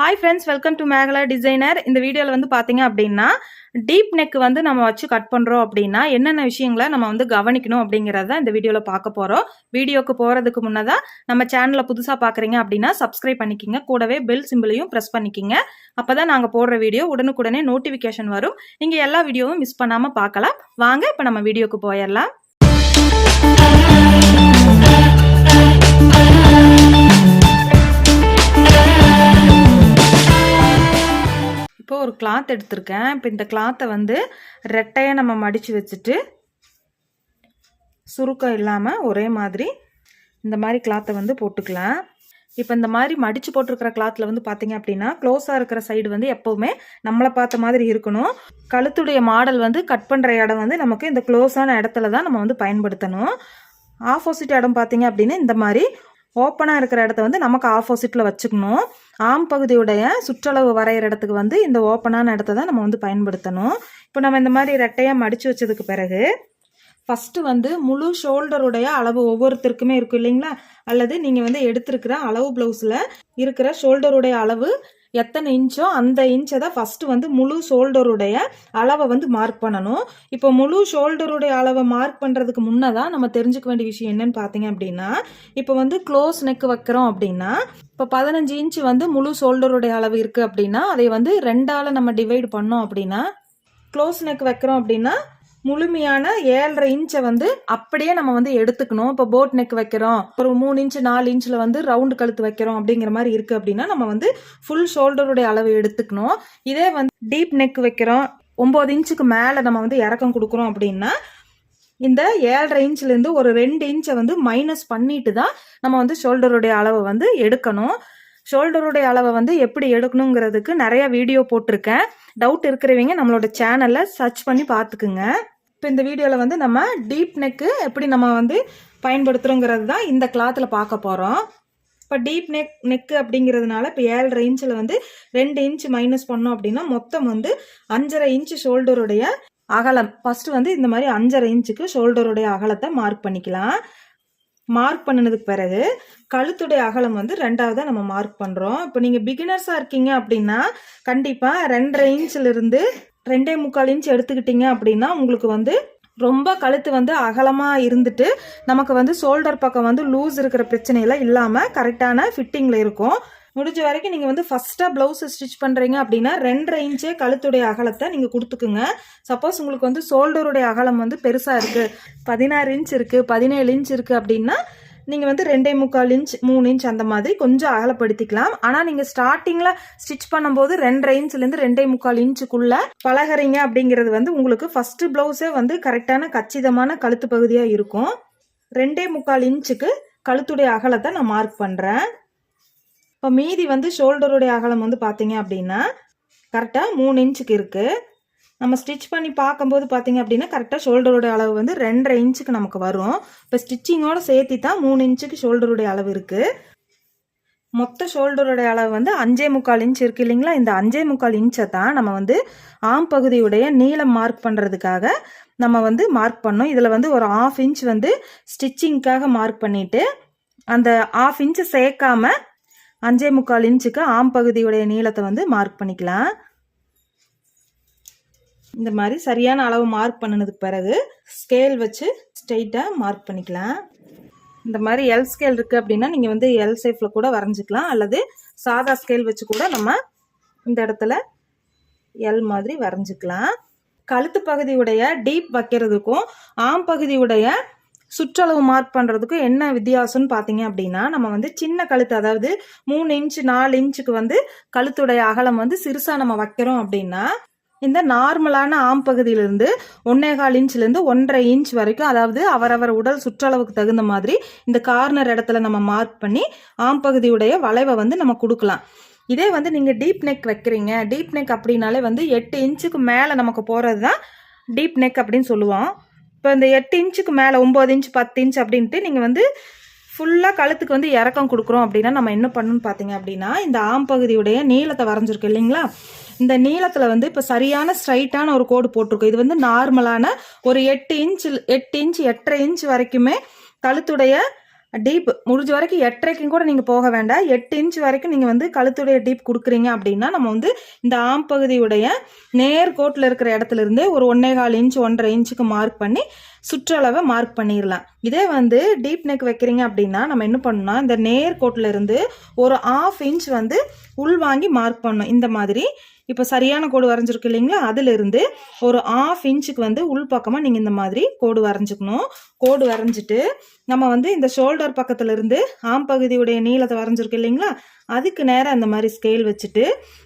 Hi friends welcome to Megala designer இந்த வீடியோவில் வந்து பார்த்தீங்க அப்படின்னா டீப் நெக் வந்து நம்ம வச்சு கட் பண்ணுறோம் அப்படின்னா என்னென்ன விஷயங்களை நம்ம வந்து கவனிக்கணும் அப்படிங்கிறத இந்த வீடியோவில் பார்க்க போகிறோம் வீடியோக்கு போகிறதுக்கு முன்னதாக நம்ம சேனலில் புதுசாக பார்க்குறீங்க அப்படின்னா சப்ஸ்கிரைப் பண்ணிக்கிங்க. கூடவே பெல் சிம்பிளையும் ப்ரெஸ் பண்ணிக்கிங்க. அப்போ தான் நாங்கள் போடுற வீடியோ உடனுக்குடனே நோட்டிஃபிகேஷன் வரும். நீங்கள் எல்லா வீடியோவும் மிஸ் பண்ணாமல் பார்க்கலாம். வாங்க இப்போ நம்ம வீடியோக்கு போயிடலாம். கிளாத் எடுத்திருக்கேன். இப்போ இந்த கிளாத்தை வந்து ரெட்டையை நம்ம மடித்து வச்சுட்டு சுருக்கம் இல்லாமல் ஒரே மாதிரி இந்த மாதிரி கிளாத்தை வந்து போட்டுக்கலாம். இப்போ இந்த மாதிரி மடித்து போட்டிருக்கிற கிளாத்தில் வந்து பார்த்தீங்க அப்படின்னா க்ளோஸாக இருக்கிற சைடு வந்து எப்போவுமே நம்மளை பார்த்த மாதிரி இருக்கணும். கழுத்துடைய மாடல் வந்து கட் பண்ணுற இடம் வந்து நமக்கு இந்த க்ளோஸான இடத்துல தான் நம்ம வந்து பயன்படுத்தணும். ஆப்போசிட் இடம் பார்த்தீங்க அப்படின்னா இந்த மாதிரி ஓப்பனாக இருக்கிற இடத்த வந்து நமக்கு ஆப்போசிட்டில் வச்சுக்கணும். ஆம் பகுதியுடைய சுற்றளவு வரைகிற இடத்துக்கு வந்து இந்த ஓப்பனான இடத்த தான் நம்ம வந்து பயன்படுத்தணும். இப்போ நம்ம இந்த மாதிரி ரெட்டையாக மடித்து வச்சதுக்கு பிறகு ஃபஸ்ட்டு வந்து முழு ஷோல்டருடைய அளவு ஒவ்வொருத்தருக்குமே இருக்கும் இல்லைங்களா? அல்லது நீங்கள் வந்து எடுத்திருக்கிற அளவு ப்ளவுஸில் இருக்கிற ஷோல்டருடைய அளவு எத்தனை இன்ச்சோ அந்த இன்ச்சை தான் ஃபஸ்ட்டு வந்து முழு ஷோல்டருடைய அளவை வந்து மார்க் பண்ணணும். இப்போ முழு ஷோல்டருடைய அளவை மார்க் பண்ணுறதுக்கு முன்னே தான் நம்ம தெரிஞ்சுக்க வேண்டிய விஷயம் என்னன்னு பார்த்தீங்க அப்படின்னா இப்போ வந்து க்ளோஸ் நெக் வைக்கிறோம் அப்படின்னா இப்போ பதினஞ்சு இன்ச் வந்து முழு ஷோல்டருடைய அளவு இருக்குது அப்படின்னா அதை வந்து ரெண்டால் நம்ம டிவைட் பண்ணோம் அப்படின்னா க்ளோஸ் நெக் வைக்கிறோம் அப்படின்னா முழுமையான ஏழரை இன்ச்சை வந்து அப்படியே நம்ம வந்து எடுத்துக்கணும். இப்போ போட் நெக் வைக்கிறோம். ஒரு மூணு இன்ச்சு நாலு இன்ச்சில் வந்து ரவுண்டு கழுத்து வைக்கிறோம் அப்படிங்கிற மாதிரி இருக்குது அப்படின்னா நம்ம வந்து ஃபுல் ஷோல்டருடைய அளவு எடுத்துக்கணும். இதே வந்து டீப் நெக் வைக்கிறோம். ஒம்பது இன்ச்சுக்கு மேலே நம்ம வந்து இறக்கம் கொடுக்குறோம் அப்படின்னா இந்த ஏழரை இன்ச்லேருந்து ஒரு ரெண்டு இன்ச்சை வந்து மைனஸ் பண்ணிட்டு தான் நம்ம வந்து ஷோல்டருடைய அளவை வந்து எடுக்கணும். ஷோல்டருடைய அளவை வந்து எப்படி எடுக்கணுங்கிறதுக்கு நிறைய வீடியோ போட்டிருக்கேன். டவுட் இருக்கிறவங்க நம்மளோட சேனலை சர்ச் பண்ணி பார்த்துக்குங்க. இப்போ இந்த வீடியோவில் வந்து நம்ம டீப் நெக்கு எப்படி நம்ம வந்து பயன்படுத்துகிறோங்கிறது தான் இந்த கிளாத்தில் பார்க்க போகிறோம் இப்போ டீப் நெக் நெக்கு அப்படிங்கிறதுனால இப்போ ஏழரை இன்ச்சில் வந்து ரெண்டு இன்ச் மைனஸ் பண்ணோம் அப்படின்னா மொத்தம் வந்து அஞ்சரை இன்ச் ஷோல்டருடைய அகலம். ஃபஸ்ட்டு வந்து இந்த மாதிரி அஞ்சரை இன்ச்சுக்கு ஷோல்டருடைய அகலத்தை மார்க் பண்ணிக்கலாம். மார்க் பண்ணினதுக்கு பிறகு கழுத்துடைய அகலம் வந்து ரெண்டாவதாக நம்ம மார்க் பண்ணுறோம் இப்போ நீங்கள் பிகினர்ஸாக இருக்கீங்க அப்படின்னா கண்டிப்பாக ரெண்டரை இன்ச்சிலிருந்து ரெண்டே முக்கால் இன்ச் எடுத்துக்கிட்டீங்க அப்படின்னா உங்களுக்கு வந்து ரொம்ப கழுத்து வந்து அகலமாக இருந்துட்டு நமக்கு வந்து ஷோல்டர் பக்கம் வந்து லூஸ் இருக்கிற பிரச்சனையெல்லாம் இல்லாமல் கரெக்டான ஃபிட்டிங்கில் இருக்கும். முடிஞ்ச வரைக்கும் நீங்கள் வந்து ஃபஸ்ட்டாக ப்ளவுஸ் ஸ்டிச் பண்ணுறீங்க அப்படின்னா ரெண்டரை இன்ச்சே கழுத்துடைய அகலத்தை நீங்கள் கொடுத்துக்குங்க. சப்போஸ் உங்களுக்கு வந்து ஷோல்டருடைய அகலம் வந்து பெருசாக இருக்குது பதினாறு இன்ச் இருக்குது பதினேழு இன்ச் இருக்குது அப்படின்னா நீங்கள் வந்து ரெண்டே முக்கால் இன்ச் மூணு இன்ச் அந்த மாதிரி கொஞ்சம் அகலப்படுத்திக்கலாம். ஆனால் நீங்கள் ஸ்டார்டிங்கில் ஸ்டிச் பண்ணும்போது ரெண்டரை இன்ச்லேருந்து ரெண்டே முக்கால் இன்ச்சுக்குள்ளே பழகுறீங்க அப்படிங்கிறது வந்து உங்களுக்கு ஃபஸ்ட்டு ப்ளவுஸே வந்து கரெக்டான கச்சிதமான கழுத்து பகுதியாக இருக்கும். ரெண்டே முக்கால் இன்ச்சுக்கு கழுத்துடைய அகலத்தை நான் மார்க் பண்ணுறேன் இப்போ மீதி வந்து ஷோல்டருடைய அகலம் வந்து பார்த்தீங்க அப்படின்னா கரெக்டாக மூணு இன்ச்சுக்கு இருக்குது நம்ம ஸ்டிச் பண்ணி பார்க்கும்போது பார்த்தீங்க அப்படின்னா கரெக்டாக ஷோல்டருடைய அளவு வந்து ரெண்டரை இன்ச்சுக்கு நமக்கு வரும். இப்போ ஸ்டிச்சிங்கோட சேர்த்தி தான் மூணு இன்ச்சுக்கு ஷோல்டருடைய அளவு இருக்குது மொத்த ஷோல்டருடைய அளவு வந்து அஞ்சே முக்கால் இன்ச் இருக்குது இல்லைங்களா? இந்த அஞ்சே முக்கால் இன்ச்சை தான் நம்ம வந்து ஆம் பகுதியுடைய நீளம் மார்க் பண்ணுறதுக்காக நம்ம வந்து மார்க் பண்ணோம். இதில் வந்து ஒரு ஆஃப் இன்ச் வந்து ஸ்டிச்சிங்க்காக மார்க் பண்ணிவிட்டு அந்த ஆஃப் இன்ச்சு சேர்க்காம அஞ்சே முக்கால் இன்ச்சுக்கு ஆம் பகுதியுடைய நீளத்தை வந்து மார்க் பண்ணிக்கலாம். இந்த மாதிரி சரியான அளவு மார்க் பண்ணினதுக்கு பிறகு ஸ்கேல் வச்சு ஸ்ட்ரெயிட்டாக மார்க் பண்ணிக்கலாம். இந்த மாதிரி எல் ஸ்கேல் இருக்குது அப்படின்னா நீங்கள் வந்து எல் ஷேப்பில் கூட வரைஞ்சிக்கலாம். அல்லது சாதா ஸ்கேல் வச்சு கூட நம்ம இந்த இடத்துல எல் மாதிரி வரைஞ்சிக்கலாம். கழுத்து பகுதியுடைய டீப் வைக்கிறதுக்கும் ஆம் பகுதியுடைய சுற்றளவு மார்க் பண்ணுறதுக்கு என்ன வித்தியாசம்னு பார்த்தீங்க அப்படின்னா நம்ம வந்து சின்ன கழுத்து அதாவது மூணு இன்ச்சு நாலு இன்ச்சுக்கு வந்து கழுத்துடைய அகலம் வந்து சிறுசாக நம்ம வைக்கிறோம் அப்படின்னா இந்த நார்மலான ஆம் பகுதியிலிருந்து ஒன்னேகால் இன்ச்லேருந்து ஒன்றரை இன்ச் வரைக்கும் அதாவது அவரவர் உடல் சுற்றளவுக்கு தகுந்த மாதிரி இந்த கார்னர் இடத்துல நம்ம மார்க் பண்ணி ஆம் பகுதியுடைய வளைவை வந்து நம்ம கொடுக்கலாம். இதே வந்து நீங்கள் டீப் நெக் வைக்கிறீங்க. டீப் நெக் அப்படின்னாலே வந்து எட்டு இன்ச்சுக்கு மேலே நமக்கு போகிறது தான் டீப் நெக் அப்படின்னு சொல்லுவோம். இப்போ இந்த எட்டு இன்ச்சுக்கு மேலே ஒம்பது இன்ச் பத்து இன்ச் அப்படின்ட்டு நீங்கள் வந்து ஃபுல்லாக கழுத்துக்கு வந்து இறக்கம் கொடுக்குறோம் அப்படின்னா நம்ம என்ன பண்ணணும்னு பார்த்தீங்க அப்படின்னா இந்த ஆம் பகுதியுடைய நீளத்தை வரைஞ்சிருக்கு இல்லைங்களா? இந்த நீளத்தில் வந்து இப்போ சரியான ஸ்ட்ரைட்டான ஒரு கோடு போட்டிருக்கோம். இது வந்து நார்மலான ஒரு எட்டு இன்ச் எட்டு இன்ச் எட்டரை இன்ச் வரைக்குமே கழுத்துடைய டீப் முடிஞ்ச வரைக்கும் எட்டரைக்கும் கூட நீங்கள் போக வேண்டாம். எட்டு இன்ச் வரைக்கும் நீங்கள் வந்து கழுத்துடைய டீப் கொடுக்குறீங்க அப்படின்னா நம்ம வந்து இந்த ஆம் பகுதியுடைய நேர் கோட்டில் இருக்கிற இடத்துல இருந்தே ஒரு ஒன்றே கால் இன்ச் ஒன்றரை இன்ச்சுக்கு மார்க் பண்ணி சுற்றளவை மார்க் பண்ணிடலாம். இதே வந்து டீப் நெக் வைக்கிறீங்க அப்படின்னா நம்ம என்ன பண்ணணும்னா இந்த நேர் கோட்டில் இருந்து ஒரு ஆஃப் இன்ச் வந்து உள் வாங்கி மார்க் பண்ணணும். இந்த மாதிரி இப்போ சரியான கோடு வரைஞ்சிருக்கு இல்லைங்களா? அதிலிருந்து ஒரு ஆஃப் இன்ச்சுக்கு வந்து உள் பக்கமாக நீங்கள் இந்த மாதிரி கோடு வரைஞ்சிக்கணும். கோடு வரைஞ்சிட்டு நம்ம வந்து இந்த ஷோல்டர் பக்கத்துலேருந்து ஆம் பகுதியுடைய நீளத்தை வரைஞ்சிருக்கு இல்லைங்களா? அதுக்கு நேராக இந்த மாதிரி ஸ்கேல் வச்சுட்டு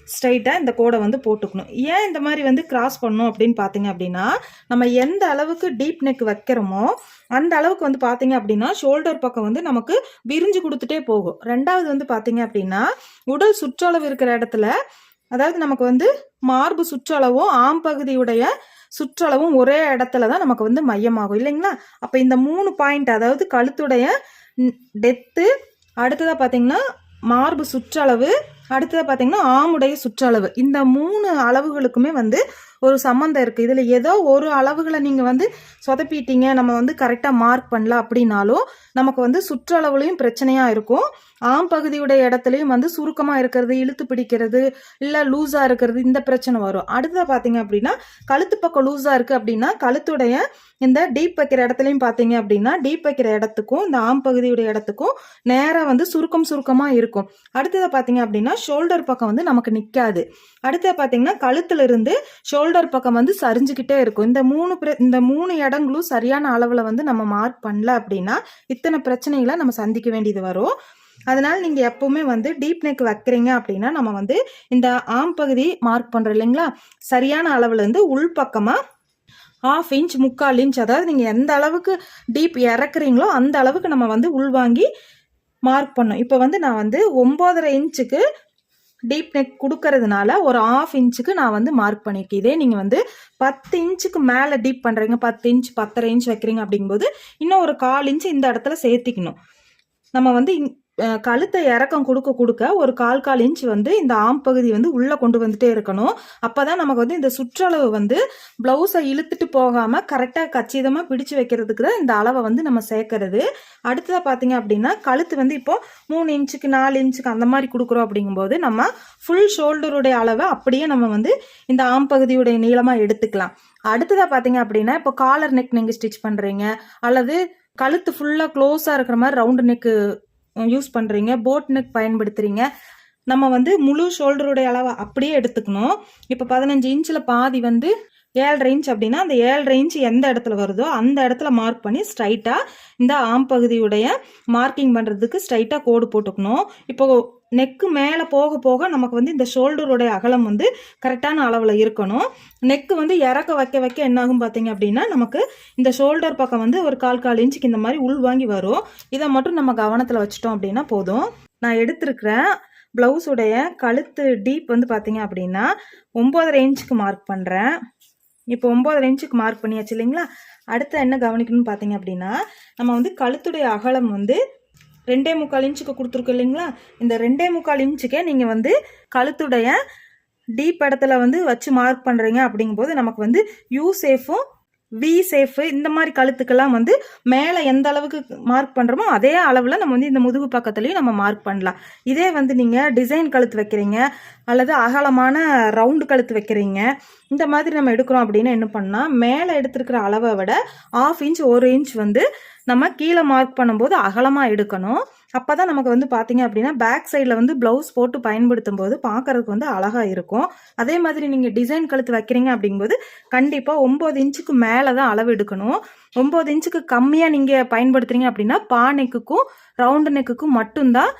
ஸ்ட்ரைட்டாக இந்த கோடை வந்து போட்டுக்கணும். ஏன் இந்த மாதிரி வந்து கிராஸ் பண்ணணும் அப்படின்னு பார்த்தீங்க அப்படின்னா நம்ம எந்த அளவுக்கு டீப் நெக் வைக்கிறோமோ அந்த அளவுக்கு வந்து பார்த்தீங்க அப்படின்னா ஷோல்டர் பக்கம் வந்து நமக்கு விரிஞ்சு கொடுத்துட்டே போகும். ரெண்டாவது வந்து பார்த்தீங்க அப்படின்னா உடல் சுற்றளவு இருக்கிற இடத்துல அதாவது நமக்கு வந்து மார்பு சுற்றளவும் ஆம் பகுதியுடைய சுற்றளவும் ஒரே இடத்துல தான் நமக்கு வந்து மையமாகும் இல்லைங்களா? அப்போ இந்த மூணு பாயிண்ட் அதாவது கழுத்துடைய டெத்து அடுத்ததாக பார்த்தீங்கன்னா மார்பு சுற்றளவு அடுத்ததாக பார்த்தீங்கன்னா ஆமுடைய சுற்றளவு. இந்த மூணு அளவுகளுக்குமே வந்து ஒரு சம்மந்தம் இருக்குது இதில் ஏதோ ஒரு அளவுகளை நீங்கள் வந்து சொதப்பிட்டீங்க நம்ம வந்து கரெக்டாக மார்க் பண்ணல அப்படின்னாலும் நமக்கு வந்து சுற்றளவுலையும் பிரச்சனையாக இருக்கும். ஆம் பகுதியுடைய இடத்துலையும் வந்து சுருக்கமாக இருக்கிறது இழுத்து பிடிக்கிறது இல்லை லூஸாக இருக்கிறது இந்த பிரச்சனை வரும். அடுத்ததாக பார்த்தீங்க அப்படின்னா கழுத்து பக்கம் லூஸாக இருக்குது அப்படின்னா கழுத்துடைய இந்த டீப் வைக்கிற இடத்துலையும் பார்த்தீங்க அப்படின்னா டீப் வைக்கிற இடத்துக்கும் இந்த ஆம் பகுதியுடைய இடத்துக்கும் நேராக வந்து சுருக்கம் சுருக்கமாக இருக்கும். அடுத்ததாக பார்த்தீங்க அப்படின்னா ஷோல்டர் பக்கம் வந்து நமக்கு நிற்காது அடுத்தது பார்த்தீங்கன்னா கழுத்துல இருந்து ஷோல்டர் பக்கம் வந்து சரிஞ்சுக்கிட்டே இருக்கும். இந்த மூணு பிர இந்த மூணு இடங்களும் சரியான அளவில் வந்து நம்ம மார்க் பண்ணல அப்படின்னா இத்தனை பிரச்சனைகளை நம்ம சந்திக்க வேண்டியது வரும். அதனால் நீங்கள் எப்பவுமே வந்து டீப் நெக் வைக்கிறீங்க அப்படின்னா நம்ம வந்து இந்த ஆம் பகுதி மார்க் பண்ணுறோம் இல்லைங்களா? சரியான அளவுலேருந்து இருந்து உள்பக்கமா ஹாஃப் இன்ச் முக்கால் இன்ச் அதாவது நீங்கள் எந்த அளவுக்கு டீப் இறக்குறீங்களோ அந்த அளவுக்கு நம்ம வந்து உள்வாங்கி மார்க் பண்ணோம் இப்போ வந்து நான் வந்து ஒம்போதரை இன்ச்சுக்கு டீப் நெக் கொடுக்கறதுனால ஒரு ஆஃப் இன்ச்சுக்கு நான் வந்து மார்க் பண்ணியிருக்கேன் இதே நீங்கள் வந்து பத்து இன்ச்சுக்கு மேலே டீப் பண்ணுறீங்க பத்து இன்ச் பத்தரை இன்ச் வைக்கிறீங்க அப்படிங்கும்போது இன்னும் ஒரு கால் இன்ச்சு இந்த இடத்துல சேர்த்திக்கணும். நம்ம வந்து கழுத்தை இறக்கம் கொடுக்க கொடுக்க ஒரு கால் கால் இன்ச் வந்து இந்த ஆம் பகுதி வந்து உள்ளே கொண்டு வந்துட்டே இருக்கணும். அப்போ தான் நமக்கு வந்து இந்த சுற்றளவு வந்து ப்ளவுஸை இழுத்துட்டு போகாமல் கரெக்டாக கச்சிதமாக பிடிச்சு வைக்கிறதுக்கு தான் இந்த அளவை வந்து நம்ம சேர்க்கறது. அடுத்ததாக பார்த்தீங்க அப்படின்னா கழுத்து வந்து இப்போ மூணு இன்ச்சுக்கு நாலு இன்ச்சுக்கு அந்த மாதிரி கொடுக்குறோம் அப்படிங்கும்போது நம்ம ஃபுல் ஷோல்டருடைய அளவை அப்படியே நம்ம வந்து இந்த ஆம் பகுதியுடைய நீளமாக எடுத்துக்கலாம். அடுத்ததாக பார்த்தீங்க அப்படின்னா இப்போ காலர் நெக் நீங்கள் ஸ்டிச் பண்ணுறீங்க அல்லது கழுத்து ஃபுல்லாக க்ளோஸாக இருக்கிற மாதிரி ரவுண்டு நெக்கு யூஸ் பண்ணுறீங்க போட் நெக் பயன்படுத்துகிறீங்க நம்ம வந்து முழு ஷோல்டருடைய அளவை அப்படியே எடுத்துக்கணும். இப்போ பதினஞ்சு இன்ச்சில் பாதி வந்து ஏழரை இன்ச் அப்படின்னா அந்த ஏழரை இன்ச் எந்த இடத்துல வருதோ அந்த இடத்துல மார்க் பண்ணி ஸ்ட்ரைட்டாக இந்த ஆம் பகுதியுடைய மார்க்கிங் பண்ணுறதுக்கு ஸ்ட்ரைட்டாக கோடு போட்டுக்கணும். இப்போ நெக்கு மேலே போக போக நமக்கு வந்து இந்த ஷோல்டருடைய அகலம் வந்து கரெக்டான அளவில் இருக்கணும். நெக்கு வந்து இறக்க வைக்க வைக்க என்னாகும் பார்த்தீங்க அப்படின்னா நமக்கு இந்த ஷோல்டர் பக்கம் வந்து ஒரு கால் கால் இன்ச்சுக்கு இந்த மாதிரி உள் வாங்கி வரும். இதை மட்டும் நம்ம கவனத்தில் வச்சிட்டோம் அப்படின்னா போதும். நான் எடுத்திருக்கிறேன் ப்ளவுஸுடைய கழுத்து டீப் வந்து பார்த்தீங்க அப்படின்னா ஒம்போதரை இன்ச்சுக்கு மார்க் பண்ணுறேன் இப்போ ஒம்போதரை இன்ச்சுக்கு மார்க் பண்ணியாச்சு இல்லைங்களா? அடுத்து என்ன கவனிக்கணும்னு பார்த்தீங்க அப்படின்னா நம்ம வந்து கழுத்துடைய அகலம் வந்து ரெண்டே முக்கால் இன்ச்சுக்கு கொடுத்துருக்கோம் இல்லைங்களா? இந்த ரெண்டே முக்கால் இன்ச்சுக்கே நீங்கள் வந்து கழுத்துடைய டீப் இடத்துல வந்து வச்சு மார்க் பண்ணுறீங்க அப்படிங்கும்போது நமக்கு வந்து யூ சேஃபும் வி சேஃபு இந்த மாதிரி கழுத்துக்கெல்லாம் வந்து மேலே எந்த அளவுக்கு மார்க் பண்ணுறோமோ அதே அளவில் நம்ம வந்து இந்த முதுகு பக்கத்துலேயும் நம்ம மார்க் பண்ணலாம். இதே வந்து நீங்கள் டிசைன் கழுத்து வைக்கிறீங்க அல்லது அகலமான ரவுண்டு கழுத்து வைக்கிறீங்க இந்த மாதிரி நம்ம எடுக்கிறோம் அப்படின்னா என்ன பண்ணால் மேலே எடுத்திருக்கிற அளவை விட ஆஃப் இன்ச் ஒரு இன்ச் வந்து நம்ம கீழே மார்க் பண்ணும்போது அகலமாக எடுக்கணும். அப்போ தான் நமக்கு வந்து பார்த்தீங்க அப்படின்னா பேக் சைடில் வந்து ப்ளவுஸ் போட்டு பயன்படுத்தும் போது பார்க்கறதுக்கு வந்து அழகாக இருக்கும். அதே மாதிரி நீங்கள் டிசைன் கழுத்து வைக்கிறீங்க அப்படிங்கும்போது கண்டிப்பாக ஒம்பது இன்ச்சுக்கு மேலே தான் அளவு எடுக்கணும். ஒம்பது இன்ச்சுக்கு கம்மியாக நீங்கள் பயன்படுத்துறீங்க அப்படின்னா பா நெக்குக்கும் ரவுண்டு நெக்குக்கும் மட்டும்தான்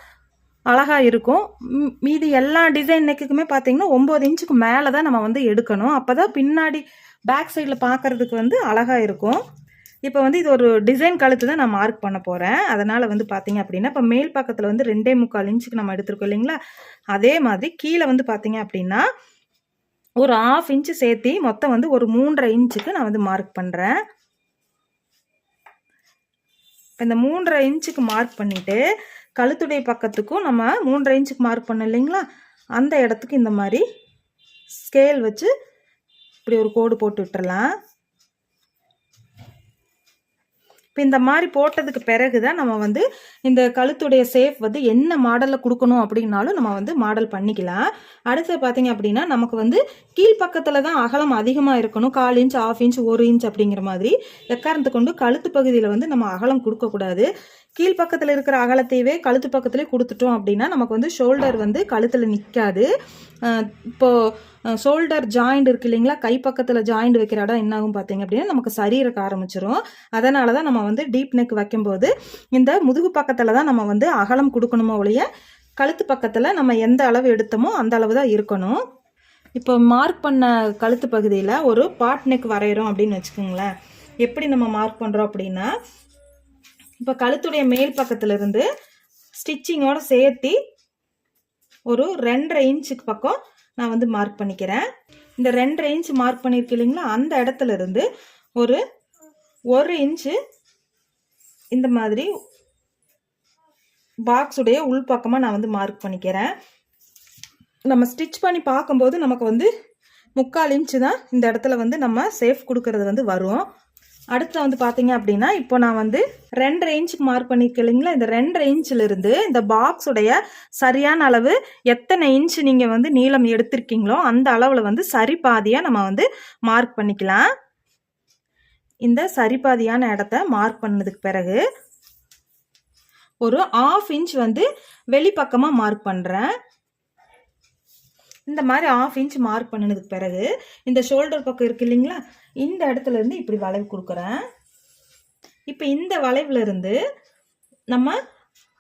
அழகாக இருக்கும். மீதி எல்லா டிசைன் நெக்குக்குமே பார்த்தீங்கன்னா ஒம்பது இன்ச்சுக்கு மேலே தான் நம்ம வந்து எடுக்கணும். அப்போ தான் பின்னாடி பேக் சைடில் பார்க்கறதுக்கு வந்து அழகாக இருக்கும். இப்போ வந்து இது ஒரு டிசைன் கழுத்து தான் நான் மார்க் பண்ண போகிறேன் அதனால் வந்து பார்த்தீங்க அப்படின்னா இப்போ மேல் பக்கத்தில் வந்து ரெண்டே முக்கால் இன்ச்சுக்கு நம்ம எடுத்துருக்கோம் இல்லைங்களா? அதே மாதிரி கீழே வந்து பார்த்தீங்க அப்படின்னா ஒரு ஆஃப் இன்ச்சு சேர்த்தி மொத்தம் வந்து ஒரு மூன்றரை இன்ச்சுக்கு நான் வந்து மார்க் பண்ணுறேன் இந்த மூன்றரை இன்ச்சுக்கு மார்க் பண்ணிவிட்டு கழுத்துடைய பக்கத்துக்கும் நம்ம மூன்றரை இன்ச்சுக்கு மார்க் பண்ணோம் இல்லைங்களா? அந்த இடத்துக்கு இந்த மாதிரி ஸ்கேல் வச்சு இப்படி ஒரு கோடு போட்டு விட்டுறலாம். இப்போ இந்த மாதிரி போட்டதுக்கு பிறகு தான் நம்ம வந்து இந்த கழுத்துடைய சேஃப் வந்து என்ன மாடலில் கொடுக்கணும் அப்படின்னாலும் நம்ம வந்து மாடல் பண்ணிக்கலாம். அடுத்து பார்த்தீங்க அப்படின்னா நமக்கு வந்து கீழ்ப்பக்கத்தில் தான் அகலம் அதிகமாக இருக்கணும். கால் இன்ச் ஆஃப் இன்ச் ஒரு இன்ச் அப்படிங்கிற மாதிரி. எக்காரணத்தை கொண்டு கழுத்து பகுதியில் வந்து நம்ம அகலம் கொடுக்கக்கூடாது கீழ்ப்பக்கத்தில் இருக்கிற அகலத்தையவே கழுத்து பக்கத்துலேயே கொடுத்துட்டோம் அப்படின்னா நமக்கு வந்து ஷோல்டர் வந்து கழுத்தில் நிற்காது இப்போது ஷோல்டர் ஜாயிண்ட் இருக்கு இல்லைங்களா? கை பக்கத்தில் ஜாயிண்ட் வைக்கிற இடம் என்னாகும் பார்த்தீங்க அப்படின்னா நமக்கு சரி இருக்க ஆரம்பிச்சிரும். அதனால தான் நம்ம வந்து டீப் நெக் வைக்கும்போது இந்த முதுகு பக்கத்தில் தான் நம்ம வந்து அகலம் கொடுக்கணுமோ ஒழிய கழுத்து பக்கத்தில் நம்ம எந்த அளவு எடுத்தோமோ அந்த அளவு தான் இருக்கணும். இப்போ மார்க் பண்ண கழுத்து பகுதியில் ஒரு பாட் நெக் வரைகிறோம் அப்படின்னு வச்சுக்கோங்களேன். எப்படி நம்ம மார்க் பண்ணுறோம் அப்படின்னா இப்போ கழுத்துடைய மேல் பக்கத்தில் இருந்து ஸ்டிச்சிங்கோடு சேர்த்து ஒரு ரெண்டரை இன்ச்சுக்கு பக்கம் நான் வந்து மார்க் பண்ணிக்கிறேன். இந்த ரெண்டரை இன்ச் மார்க் பண்ணியிருக்கேன் இல்லைங்களா? அந்த இடத்துல இருந்து ஒரு ஒரு இன்ச்சு இந்த மாதிரி பாக்ஸுடைய உள்பக்கமாக நான் வந்து மார்க் பண்ணிக்கிறேன். நம்ம ஸ்டிச் பண்ணி பார்க்கும்போது நமக்கு வந்து முக்கால் இன்ச்சு தான் இந்த இடத்துல வந்து நம்ம சேஃப் கொடுக்கறது வந்து வரும். அடுத்து வந்து பார்த்தீங்க அப்படின்னா இப்போ நான் வந்து ரெண்டு ரேஞ்சுக்கு மார்க் பண்ணியிருக்கேன் இல்லைங்களா? இந்த ரெண்டு ரேஞ்சிலிருந்து இருந்து இந்த பாக்ஸுடைய சரியான அளவு எத்தனை இன்ச் நீங்கள் வந்து நீளம் எடுத்திருக்கீங்களோ அந்த அளவில் வந்து சரி பாதியாக நம்ம வந்து மார்க் பண்ணிக்கலாம். இந்த சரிபாதியான இடத்த மார்க் பண்ணதுக்கு பிறகு ஒரு ஆஃப் இன்ச் வந்து வெளிப்பக்கமாக மார்க் பண்ணுறேன் இந்த மாதிரி ஆஃப் இன்ச் மார்க் பண்ணினதுக்கு பிறகு இந்த ஷோல்டர் பக்கம் இருக்கு இல்லைங்களா இந்த இடத்துல இருந்து இப்படி வளைவு கொடுக்குறேன். இப்போ இந்த வளைவுலேருந்து நம்ம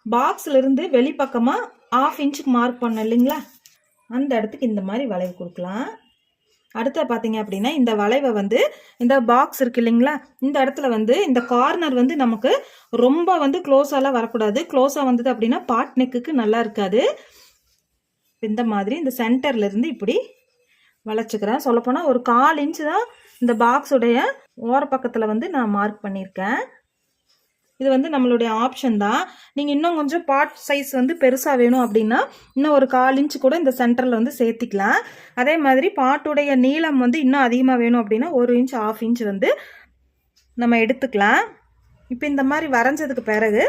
பாக்ஸ்லேருந்து வெளிப்பக்கமாக ஆஃப் இன்ச்சுக்கு மார்க் பண்ணோம் இல்லைங்களா அந்த இடத்துக்கு இந்த மாதிரி வளைவு கொடுக்கலாம். அடுத்த பார்த்தீங்க அப்படின்னா இந்த வளைவை வந்து இந்த பாக்ஸ் இருக்கு இல்லைங்களா இந்த இடத்துல வந்து இந்த கார்னர் வந்து நமக்கு ரொம்ப வந்து க்ளோஸாலாம் வரக்கூடாது. க்ளோஸாக வந்தது அப்படின்னா பாட் நெக்குக்கு நல்லா இருக்காது. இந்த மாதிரி இந்த சென்டர்லேருந்து இப்படி வளைச்சிக்கிறேன். சொல்லப்போனால் ஒரு கால் இன்ச்சு தான் இந்த பாக்ஸுடைய ஓரப்பக்கத்தில் வந்து நான் மார்க் பண்ணியிருக்கேன். இது வந்து நம்மளுடைய ஆப்ஷன் தான். நீங்கள் இன்னும் கொஞ்சம் பாட் சைஸ் வந்து பெருசாக வேணும் அப்படின்னா இன்னும் ஒரு கால் இன்ச்சு கூட இந்த சென்டரில் வந்து சேர்த்திக்கலாம். அதே மாதிரி பாட்டுடைய நீளம் வந்து இன்னும் அதிகமாக வேணும் அப்படின்னா ஒரு இன்ச் ஆஃப் இன்ச் வந்து நம்ம எடுத்துக்கலாம். இப்போ இந்த மாதிரி வரைஞ்சதுக்கு பிறகு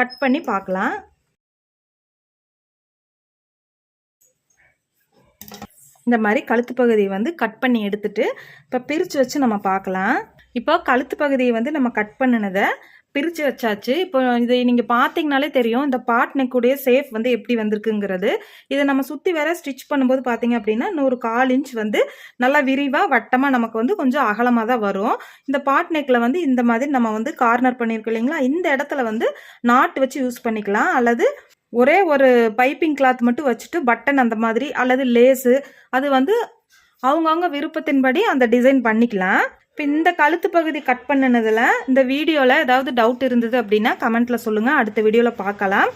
கட் பண்ணி பார்க்கலாம். இந்த மாதிரி கழுத்து பகுதியை வந்து கட் பண்ணி எடுத்துட்டு இப்போ பிரித்து வச்சு நம்ம பார்க்கலாம். இப்போ கழுத்து பகுதியை வந்து நம்ம கட் பண்ணினதை பிரித்து வச்சாச்சு. இப்போ இதை நீங்கள் பார்த்தீங்கனாலே தெரியும் இந்த பாட் நெக்குடைய சேஃப் வந்து எப்படி வந்திருக்குங்கிறது. இதை நம்ம சுற்றி வேற ஸ்டிச் பண்ணும்போது பார்த்தீங்க அப்படின்னா இன்னொரு கால் இன்ச் வந்து நல்லா விரிவாக வட்டமாக நமக்கு வந்து கொஞ்சம் அகலமாக தான் வரும். இந்த பாட் நெக்கில் வந்து இந்த மாதிரி நம்ம வந்து கார்னர் பண்ணியிருக்கோம் இல்லைங்களா? இந்த இடத்துல வந்து நாட்டு வச்சு யூஸ் பண்ணிக்கலாம். அல்லது ஒரே ஒரு பைப்பிங் கிளாத் மட்டும் வச்சுட்டு பட்டன் அந்த மாதிரி அல்லது லேஸு அது வந்து அவங்கவுங்க விருப்பத்தின்படி அந்த டிசைன் பண்ணிக்கலாம். இப்போ இந்த கழுத்து பகுதி கட் பண்ணினதில் இந்த வீடியோவில் ஏதாவது டவுட் இருந்தது அப்படின்னா கமெண்ட்டில் சொல்லுங்கள் அடுத்த வீடியோவில் பார்க்கலாம்.